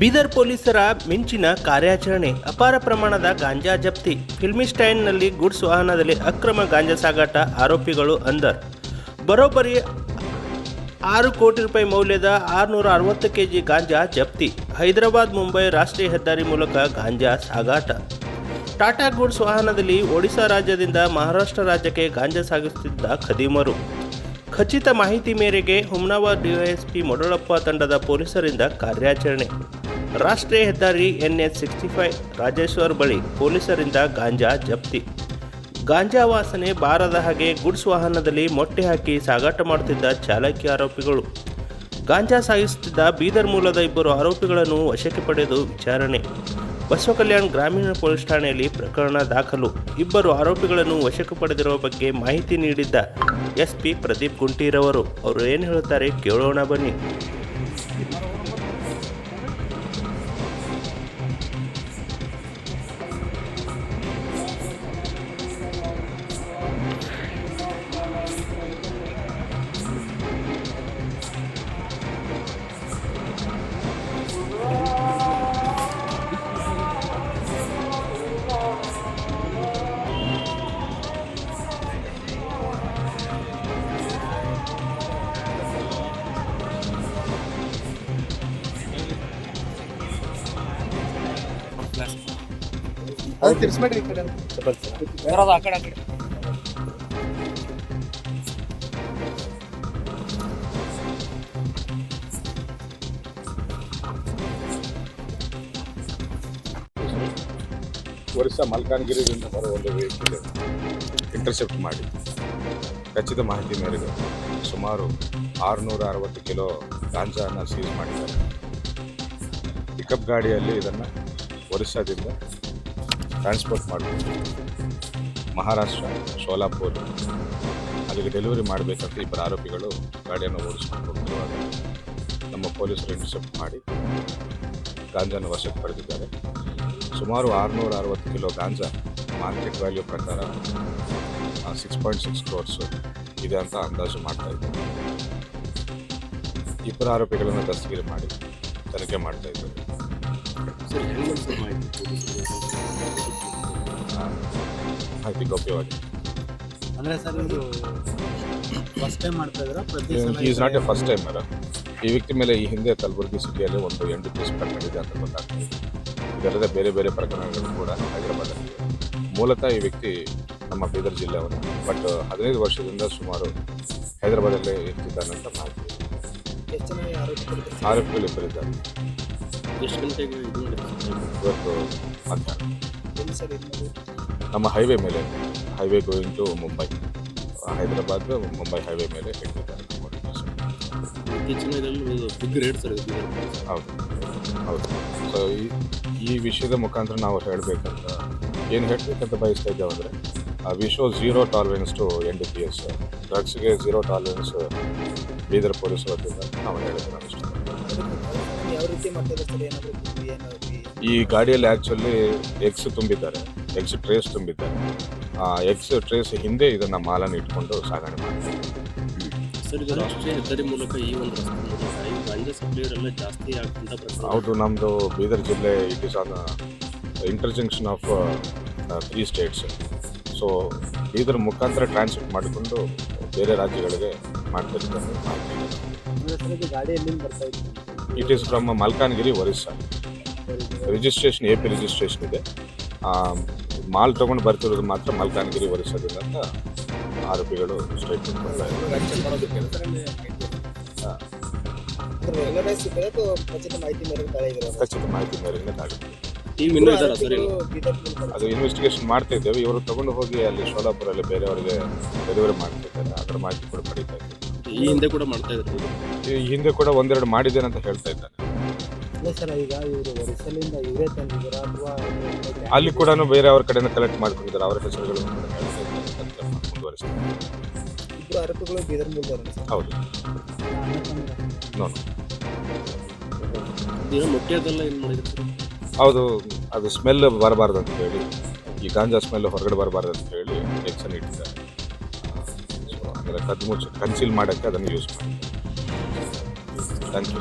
ಬೀದರ್ ಪೊಲೀಸರ ಮಿಂಚಿನ ಕಾರ್ಯಾಚರಣೆ, ಅಪಾರ ಪ್ರಮಾಣದ ಗಾಂಜಾ ಜಪ್ತಿ, ಫಿಲ್ಮಿ ಸ್ಟ್ಯಾಂಡ್ನಲ್ಲಿ ಗುಡ್ಸ್ ವಾಹನದಲ್ಲಿ ಅಕ್ರಮ ಗಾಂಜಾ ಸಾಗಾಟ, ಆರೋಪಿಗಳು ಅಂದರ್ ಬರೋಬ್ಬರಿ ಆರು ಕೋಟಿ ರೂಪಾಯಿ ಮೌಲ್ಯದ ಆರುನೂರ ಅರವತ್ತು ಕೆ ಜಿ ಗಾಂಜಾ ಜಪ್ತಿ, ಹೈದರಾಬಾದ್, ಮುಂಬೈ ರಾಷ್ಟ್ರೀಯ ಹೆದ್ದಾರಿ ಮೂಲಕ ಗಾಂಜಾ ಸಾಗಾಟ. ಟಾಟಾ ಗೂಡ್ಸ್ ವಾಹನದಲ್ಲಿ ಒಡಿಶಾ ರಾಜ್ಯದಿಂದ ಮಹಾರಾಷ್ಟ್ರ ರಾಜ್ಯಕ್ಕೆ ಗಾಂಜಾ ಸಾಗಿಸುತ್ತಿದ್ದ ಖದೀಮರು. ಖಚಿತ ಮಾಹಿತಿ ಮೇರೆಗೆ ಹುಮ್ನಾಬಾದ್ ಡಿವೈಎಸ್ಪಿ ಮೊಡಳಪ್ಪ ತಂಡದ ಪೊಲೀಸರಿಂದ ಕಾರ್ಯಾಚರಣೆ. ರಾಷ್ಟ್ರೀಯ ಹೆದ್ದಾರಿ ಎನ್ಎಚ್ ಸಿಕ್ಸ್ಟಿ ಫೈವ್ ರಾಜೇಶ್ವರ್ ಬಳಿ ಪೊಲೀಸರಿಂದ ಗಾಂಜಾ ಜಪ್ತಿ. ಗಾಂಜಾ ವಾಸನೆ ಬಾರದ ಹಾಗೆ ಗುಡ್ಸ್ ವಾಹನದಲ್ಲಿ ಮೊಟ್ಟೆ ಹಾಕಿ ಸಾಗಾಟ ಮಾಡುತ್ತಿದ್ದ ಚಾಲಕಿ ಆರೋಪಿಗಳು. ಗಾಂಜಾ ಸಾಗಿಸುತ್ತಿದ್ದ ಬೀದರ್ ಮೂಲದ ಇಬ್ಬರು ಆರೋಪಿಗಳನ್ನು ವಶಕ್ಕೆ ಪಡೆದು ವಿಚಾರಣೆ. ಬಸವ ಕಲ್ಯಾಣ್ ಗ್ರಾಮೀಣ ಪೊಲೀಸ್ ಠಾಣೆಯಲ್ಲಿ ಪ್ರಕರಣ ದಾಖಲು. ಇಬ್ಬರು ಆರೋಪಿಗಳನ್ನು ವಶಕ್ಕೆ ಪಡೆದಿರುವ ಬಗ್ಗೆ ಮಾಹಿತಿ ನೀಡಿದ್ದ ಎಸ್ಪಿ ಪ್ರದೀಪ್ ಗುಂಟೀರವರು. ಅವರು ಏನು ಹೇಳುತ್ತಾರೆ ಕೇಳೋಣ ಬನ್ನಿ. ಅದು ತಿರ್ಸ್ಬೇಡ್ರಿ ಈ ಕಡೆ ಬರೋದು ಆ ಕಡೆ ಆ ಕಡೆ. ಒರಿಸ್ಸಾ ಮಲ್ಕಾನ್ಗಿರಿಯಿಂದ ಬರೋ ಒಂದು ವೆಹಿಕಲ್ ಇಂಟರ್ಸೆಪ್ಟ್ ಮಾಡಿ. ಖಚಿತ ಮಾಹಿತಿ ಮೇರೆಗೆ ಸುಮಾರು ಆರುನೂರ ಅರವತ್ತು ಕಿಲೋ ಗಾಂಜಾನ ಸೀಸ್ ಮಾಡಿದ್ದಾರೆ. ಪಿಕಪ್ ಗಾಡಿಯಲ್ಲಿ ಇದನ್ನು ಒರಿಸ್ಸಾದಿಂದ ಟ್ರಾನ್ಸ್ಪೋರ್ಟ್ ಮಾಡಬೇಕು. ಮಹಾರಾಷ್ಟ್ರ, ಸೋಲಾಪುರ, ಅಲ್ಲಿಗೆ ಡೆಲಿವರಿ ಮಾಡಬೇಕಂತ ಇಬ್ಬರು ಆರೋಪಿಗಳು ಗಾಡಿಯನ್ನು ಓಡಿಸ್ಕೊಂಡು ಹೋಗ್ತಿರುವಾಗ ನಮ್ಮ ಪೊಲೀಸರು ಇಂಟರ್ಸೆಪ್ಟ್ ಮಾಡಿ ಗಾಂಜಾನ ವಶಕ್ಕೆ ಪಡೆದಿದ್ದಾರೆ. ಸುಮಾರು ಆರುನೂರ ಅರವತ್ತು ಕಿಲೋ ಗಾಂಜಾ ಮಾರ್ಕೆಟ್ ವ್ಯಾಲ್ಯೂ ಪ್ರಕಾರ ಸಿಕ್ಸ್ ಪಾಯಿಂಟ್ ಸಿಕ್ಸ್ ಕ್ರೋರ್ಸ್ ಇದೆ ಅಂತ ಅಂದಾಜು ಮಾಡ್ತಾ ಇದ್ದಾರೆ. ಇಬ್ಬರು ಆರೋಪಿಗಳನ್ನು ದಸ್ತಗಿರಿ ಮಾಡಿ ತನಿಖೆ ಮಾಡ್ತಾ ಇದ್ದಾರೆ. ಆ, ಮಾಹಿತಿ ಗೌಪ್ಯವಾಗಿದೆ ಅಂದ್ರೆ ಸರ್ ಇದು ಫಸ್ಟ್ ಟೈಮ್ ಮಾಡ್ತಾ ಇದ್ರ ಪ್ರತಿ ಸಲ is not a first time madam ಈ ವ್ಯಕ್ತಿ ಮೇಲೆ ಈ ಹಿಂದೆ ಕಲಬುರಗಿ ಸಿಟಿಯಲ್ಲಿ ಒಂದು ಎಂಟು ಕೇಸ್ ಪಿ ಎಸ್ ಪ್ರಕರಣ ಇದೆ ಅಂತ ಗೊತ್ತಾಗ್ತದೆ. ಇದಲ್ಲದೆ ಬೇರೆ ಬೇರೆ ಪ್ರಕರಣಗಳು ಕೂಡ ಹೈದರಾಬಾದಲ್ಲಿ ಮೂಲತಃ ಈ ವ್ಯಕ್ತಿ ನಮ್ಮ ಬೀದರ್ ಜಿಲ್ಲೆಯವನು. ಬಟ್ ಹದಿನೈದು ವರ್ಷದಿಂದ ಸುಮಾರು ಹೈದರಾಬಾದಲ್ಲೇ ಇರ್ತಿದ್ದಾನೆ ಅಂತ ಮಾಹಿತಿ ಆರೋಪಿಗಳು ಇಬ್ಬರಿದ್ದಾರೆ. ಎಷ್ಟು ಗಂಟೆಗೆ ಇದು ಮಾಡಿದ್ರು ಇವತ್ತು ಮಧ್ಯಾಹ್ನ ಎಲ್ಲಿ ಸರ್ ಇದು ನಮ್ಮ ಹೈವೇ ಮೇಲೆ highway going to Mumbai Hyderabad Mumbai highway ಮೇಲೆ ಇಟ್ಟಿದ್ದಾರೆ ಇತ್ತೀಚಿನ ಇದರಲ್ಲಿ ಬಿಗ್ ರೇಟ್ ಸರ್ ಇದು. ಹೌದು ಹೌದು. ಸೊ ಈ ಈ ವಿಷಯದ ಮುಖಾಂತರ ನಾವು ಹೇಳಬೇಕಂತ ಏನು ಹೇಳಬೇಕಂತ ಬಯಸ್ತಾ ಇದ್ದೇವೆ ಅಂದರೆ we show zero tolerance to N D P S ಡ್ರಗ್ಸ್ಗೆ zero tolerance Bidar police ವತಿಯಿಂದ ನಾವು ಹೇಳಿದ್ರೆ ಈ ಗಾಡಿಯಲ್ಲಿ ಆ್ಯಕ್ಚುಲಿ ಎಗ್ಸ್ ತುಂಬಿದ್ದಾರೆ. ಎಗ್ಸ್ ಟ್ರೇಸ್ ತುಂಬಿದ್ದಾರೆ. ಆ ಎಗ್ಸ್ ಟ್ರೇಸ್ ಹಿಂದೆ ಇದನ್ನು ಮಾಲನ್ನು ಇಟ್ಕೊಂಡು ಸಾಗಣೆ ಮಾಡ್ತಾರೆ. ಸರ್ ಇದು ರಾಷ್ಟ್ರೀಯ ಹೆದ್ದಾರಿ ಮೂಲಕ ಈ ಒಂದು ರಸ್ತೆ ಮೂಲಕ ಈ ಗಾಂಜಾ ಸಪ್ಲೈಯರ್ ಜಾಸ್ತಿ ಆಗ್ತಂತ ಪ್ರಕರಣ. ಹೌದು ನಮ್ಮದು ಬೀದರ್ ಜಿಲ್ಲೆ it is an interjunction of three states so Bidar ಮುಖಾಂತರ ಟ್ರಾನ್ಸ್ಮಿಟ್ ಮಾಡಿಕೊಂಡು ಬೇರೆ ರಾಜ್ಯಗಳಿಗೆ ಮಾಡ್ತಿರ್ತಾರೆ. ಗಾಡಿ ಎಲ್ಲಿಂದ ಬರ್ತಾ ಇತ್ತು. It is from Malkangiri Orissa registration A P registration ಇದೆ. ಆ, ಮಾಲ್ ತಗೊಂಡು ಬರ್ತಿರೋದು ಮಾತ್ರ ಮಲ್ಕಾನ್ಗಿರಿ ಒರಿಸ್ಸಾದಿಂದ ಅಂತ ಆರೋಪಿಗಳು ಸ್ಟೇಟ್ಮೆಂಟ್ ಖಚಿತ ಮಾಹಿತಿ ಮೇರೆಗೆ ಅದು. ಇನ್ವೆಸ್ಟಿಗೇಷನ್ ಮಾಡ್ತಾ ಇದ್ದೇವೆ. ಇವರು ತಗೊಂಡು ಹೋಗಿ ಅಲ್ಲಿ ಸೋಲಾಪುರಲ್ಲಿ ಬೇರೆಯವರಿಗೆ ಡೆಲಿವರಿ ಮಾಡ್ತಿದ್ದಾರೆ ಅದರ ಮಾಹಿತಿ ಕೂಡ ಪಡೀತಾ ಇದ್ದೇವೆ. ಈ ಹಿಂದೆ ಕೂಡ ಮಾಡ್ತಾ ಇದ್ರು ಈ ಹಿಂದೆ ಕೂಡ ಒಂದೆರಡು ಮಾಡಿದ್ದೇನೆ ಅಂತ ಹೇಳ್ತಾ ಇದ್ದಾನೆ. ಅಲ್ಲ ಸರ್ ಈಗ ಇವರು ಇವರೇ ತಂದಿದ್ದೀರ ಅಥವಾ ಅಲ್ಲಿ ಕೂಡ ಬೇರೆ ಅವ್ರ ಕಡೆಯಿಂದ ಕಲೆಕ್ಟ್ ಮಾಡ್ಕೊಂಡಿದ್ದಾರೆ ಅವರ ಹೆಸರುಗಳು ಮುಂದುವರಿಸ್ತಾರೆ. ಇಬ್ಬರು ಆರೋಪಿಗಳು ಬೀದರ್ ಹೌದು. ನೋಡು. ಏನೋ ಏನು ಮಾಡಿದ್ರು ಸರ್? ಹೌದು ಅದು ಸ್ಮೆಲ್ ಬರಬಾರ್ದು ಅಂತ ಹೇಳಿ ಈ ಗಾಂಜಾ ಸ್ಮೆಲ್ ಹೊರಗಡೆ ಬರಬಾರ್ದು ಅಂತ ಹೇಳಿ ಎಕ್ಸನ್ ಇಟ್ಟಿದ್ದಾರೆ. ಸೊ ಕದ್ಮುಚ್ಚು ಮುಚ್ಚಿ ಕನ್ಸೀಲ್ ಮಾಡೋಕ್ಕೆ ಅದನ್ನು ಯೂಸ್ ಮಾಡ್ತಾರೆ. Thank you